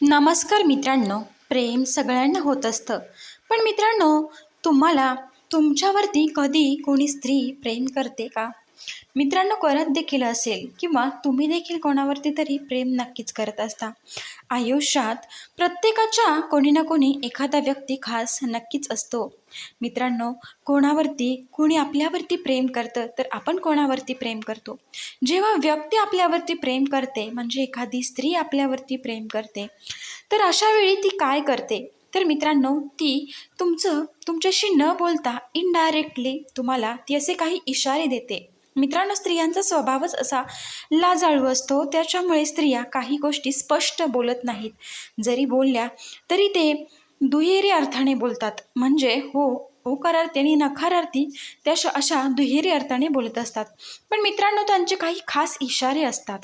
नमस्कार मित्रांनो प्रेम सगळ्यांना होत असतं. पण मित्रांनो तुम्हाला तुमच्यावरती कधी कोणी स्त्री प्रेम करते का? मित्रांनो करत देखील असेल किंवा तुम्ही देखील कोणावरती तरी प्रेम नक्कीच करत असता. आयुष्यात प्रत्येकाच्या कोणी ना कोणी एखादा व्यक्ती खास नक्कीच असतो. मित्रांनो कोणावरती कोणी आपल्यावरती प्रेम करतं तर आपण कोणावरती प्रेम करतो? जेव्हा व्यक्ती आपल्यावरती प्रेम करते म्हणजे एखादी स्त्री आपल्यावरती प्रेम करते तर अशा वेळी ती काय करते? तर मित्रांनो ती तुमचं तुमच्याशी न बोलता इनडायरेक्टली तुम्हाला ती असे काही इशारे देते. मित्रांनो स्त्रियांचा स्वभावच असा लाजाळू असतो. त्याच्यामुळे स्त्रिया काही गोष्टी स्पष्ट बोलत नाहीत. जरी बोलल्या तरी ते दुहेरी अर्थाने बोलतात. म्हणजे हो होकारार्थी आणि नकारार्थी त्या श- अशा दुहेरी अर्थाने बोलत असतात. पण मित्रांनो त्यांचे काही खास इशारे असतात.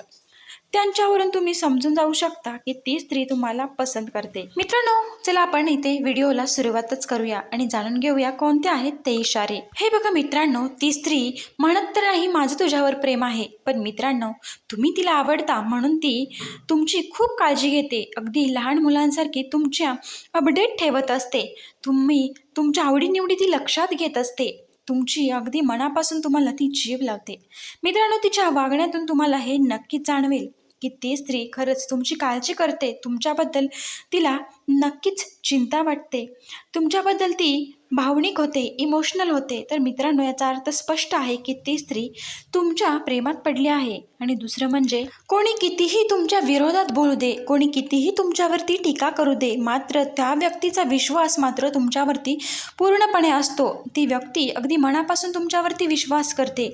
त्यांच्यावरून तुम्ही समजून जाऊ शकता की ती स्त्री तुम्हाला पसंत करते. मित्रांनो चला आपण इथे व्हिडिओला सुरुवातच करूया आणि जाणून घेऊया कोणते आहेत ते इशारे. हे बघा मित्रांनो ती स्त्री म्हणत तर नाही माझं तुझ्यावर प्रेम आहे पण मित्रांनो तुम्ही तिला आवडता म्हणून ती तुमची खूप काळजी घेते. अगदी लहान मुलांसारखी तुमच्या अपडेट ठेवत असते. तुम्ही तुमच्या आवडीनिवडी ती लक्षात घेत असते. तुमची अगदी मनापासून तुम्हाला ती जीव लावते. मित्रांनो तिच्या वागण्यातून तुम्हाला हे नक्कीच जाणवेल. की ती स्त्री खरंच तुमची काळजी करते. तुमच्याबद्दल तिला नक्कीच चिंता वाटते. तुमच्याबद्दल ती भावनिक होते इमोशनल होते. तर मित्रांनो याचा अर्थ स्पष्ट आहे की ती स्त्री तुमच्या प्रेमात पडली आहे. आणि दुसरं म्हणजे कोणी कितीही तुमच्या विरोधात बोलू दे कोणी कितीही तुमच्यावरती टीका करू दे मात्र त्या व्यक्तीचा विश्वास मात्र तुमच्यावरती पूर्णपणे असतो. ती व्यक्ती अगदी मनापासून तुमच्यावरती विश्वास करते.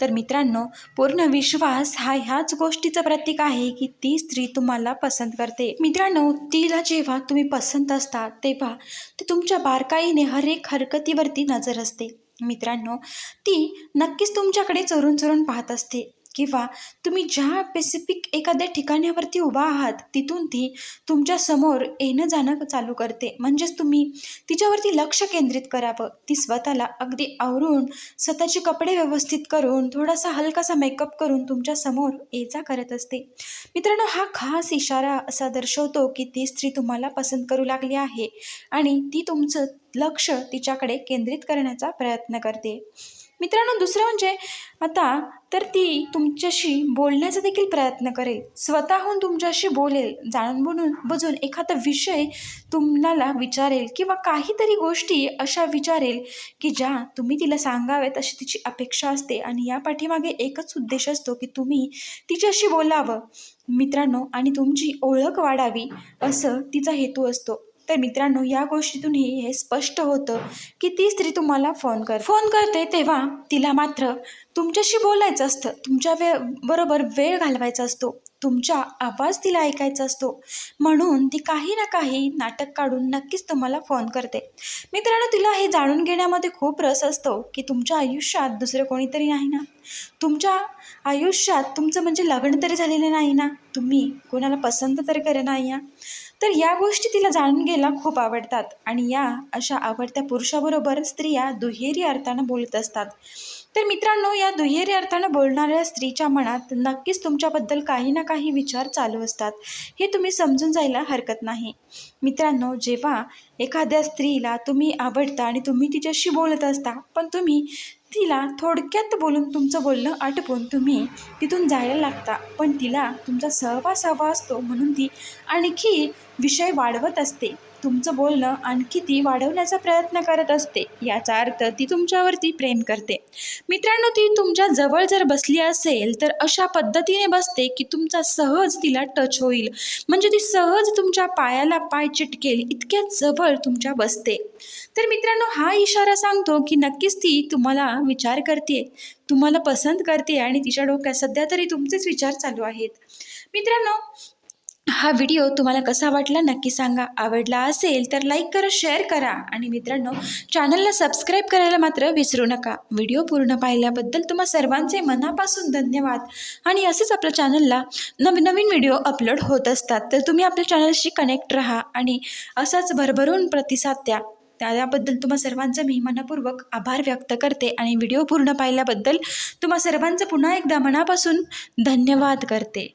तर मित्रांनो पूर्ण विश्वास हा ह्याच गोष्टीचं प्रतीक आहे की ती स्त्री तुम्हाला पसंत करते. मित्रांनो तिला जेव्हा तुम्ही पसंत असता तेव्हा ती तुमच्या बारकाईने हर प्रत्येक हरकतीवरती नजर असते. मित्रांनो ती नक्कीच तुमच्याकडे चोरून चोरून पाहत असते. किंवा तुम्ही ज्या स्पेसिफिक एखाद्या ठिकाणावरती उभा आहात तिथून ती तुमच्यासमोर येणं जाणं चालू करते. म्हणजेच तुम्ही तिच्यावरती लक्ष केंद्रित करावं. ती स्वतःला अगदी आवरून स्वतःचे कपडे व्यवस्थित करून थोडासा हलकासा मेकअप करून तुमच्यासमोर ये जा करत असते. मित्रांनो हा खास इशारा असा दर्शवतो की ती स्त्री तुम्हाला पसंत करू लागली आहे आणि ती तुमचं लक्ष तिच्याकडे केंद्रित करण्याचा प्रयत्न करते. मित्रांनो दुसरं म्हणजे आता तर ती तुमच्याशी बोलण्याचा देखील प्रयत्न करेल. स्वतःहून तुमच्याशी बोलेल जाणून बुजून बुजून एखादा विषय तुम्हाला विचारेल किंवा काहीतरी गोष्टी अशा विचारेल की ज्या तुम्ही तिला सांगाव्यात अशी तिची अपेक्षा असते आणि या पाठीमागे एकच उद्देश असतो की तुम्ही तिच्याशी बोलावं. मित्रांनो आणि तुमची ओळख वाढावी असं तिचा हेतू असतो. तर मित्रांनो या गोष्टीतूनही हे स्पष्ट होतं की ती स्त्री तुम्हाला फोन कर फोन करते तेव्हा तिला मात्र तुमच्याशी बोलायचं असतं. तुमच्या वे बरोबर वेळ घालवायचा असतो. तुमचा आवाज तिला ऐकायचा असतो. म्हणून ती काही ना काही नाटक काढून नक्कीच तुम्हाला फोन करते. मित्रांनो तिला हे जाणून घेण्यामध्ये खूप रस असतो की तुमच्या आयुष्यात दुसरं कोणीतरी नाही ना? तुमच्या आयुष्यात तुमचं म्हणजे लग्न तरी झालेलं नाही ना? तुम्ही कोणाला पसंत तरी करे नाही ना? तर या गोष्टी तिला जाणून घ्यायला खूप आवडतात. आणि या अशा आवडत्या पुरुषाबरोबर स्त्रिया दुहेरी अर्थानं बोलत असतात. तर मित्रांनो या दुहेरी अर्थानं बोलणाऱ्या स्त्रीच्या मनात नक्कीच तुमच्याबद्दल काही ना काही विचार चालू असतात. हे तुम्ही समजून जायला हरकत नाही. मित्रांनो जेव्हा एखाद्या स्त्रीला तुम्ही आवडता आणि तुम्ही तिच्याशी बोलत असता पण तुम्ही तिला थोडक्यात बोलून तुमचं बोलणं आटपून तुम्ही तिथून जायला लागता पण तिला तुमचा सहवास हवा असतो म्हणून ती आणखी विषय वाढवत असते. तुमचं बोलणं आणखी ती वाढवण्याचा प्रयत्न करत असते याचा अर्थ ती तुमच्यावरती प्रेम करते. मित्रांनो ती तुमच्या जवळ जर बसली असेल तर अशा पद्धतीने बसते की तुमचा सहज तिला टच होईल. म्हणजे ती सहज तुमच्या पायाला पाय चिटकेल इतक्या जवळ तुमच्या बसते. तर मित्रांनो हा इशारा सांगतो की नक्कीच ती तुम्हाला विचार करते तुम्हाला पसंत करते आणि तिच्या डोक्यात सध्या तरी तुमचेच विचार चालू आहेत. मित्रांनो हा व्हिडिओ तुम्हाला कसा वाटला नक्की सांगा. आवडला असेल तर लाईक करा शेअर करा. आणि मित्रांनो चॅनलला सबस्क्राईब करायला मात्र विसरू नका. व्हिडिओ पूर्ण पाहिल्याबद्दल तुम्हा सर्वांचे मनापासून धन्यवाद. आणि असेच आपल्या चॅनलला नवीन नवीन व्हिडिओ अपलोड होत असतात तर तुम्ही आपल्या चॅनलशी कनेक्ट राहा आणि असाच भरभरून प्रतिसाद द्या. त्याबद्दल तुम्हा सर्वांचं मी मनपूर्वक आभार व्यक्त करते आणि व्हिडिओ पूर्ण पाहिल्याबद्दल तुम्हा सर्वांचं पुन्हा एकदा मनापासून धन्यवाद करते.